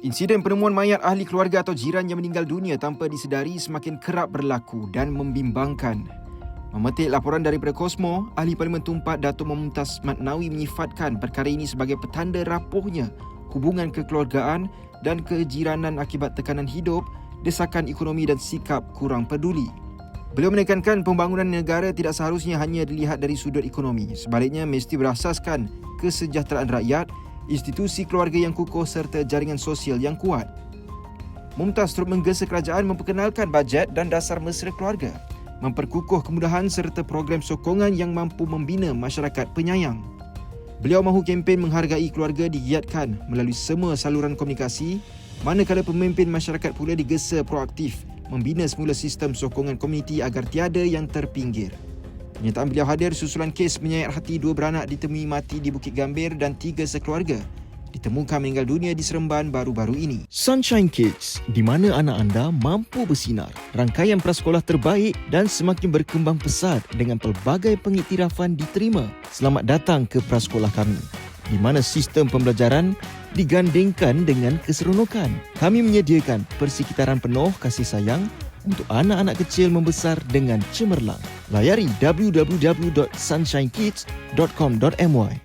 Insiden penemuan mayat ahli keluarga atau jiran yang meninggal dunia tanpa disedari semakin kerap berlaku dan membimbangkan. Memetik laporan daripada Kosmo, Ahli Parlimen Tumpat Datuk Mumtaz Matnawi menyifatkan perkara ini sebagai petanda rapuhnya hubungan kekeluargaan dan kejiranan akibat tekanan hidup, desakan ekonomi dan sikap kurang peduli. Beliau menekankan pembangunan negara tidak seharusnya hanya dilihat dari sudut ekonomi. Sebaliknya mesti berasaskan kesejahteraan rakyat, institusi keluarga yang kukuh serta jaringan sosial yang kuat. Mumtaz turut menggesa kerajaan memperkenalkan bajet dan dasar mesra keluarga, memperkukuh kemudahan serta program sokongan yang mampu membina masyarakat penyayang. Beliau mahu kempen menghargai keluarga digiatkan melalui semua saluran komunikasi, manakala pemimpin masyarakat pula digesa proaktif membina semula sistem sokongan komuniti agar tiada yang terpinggir. Pernyataan beliau hadir susulan kes menyayat hati dua beranak ditemui mati di Bukit Gambir dan tiga sekeluarga ditemukan meninggal dunia di Seremban baru-baru ini. Sunshine Kids, di mana anak anda mampu bersinar. Rangkaian prasekolah terbaik dan semakin berkembang pesat dengan pelbagai pengiktirafan diterima. Selamat datang ke prasekolah kami, di mana sistem pembelajaran digandingkan dengan keseronokan. Kami menyediakan persekitaran penuh kasih sayang untuk anak-anak kecil membesar dengan cemerlang. Layari www.sunshinekids.com.my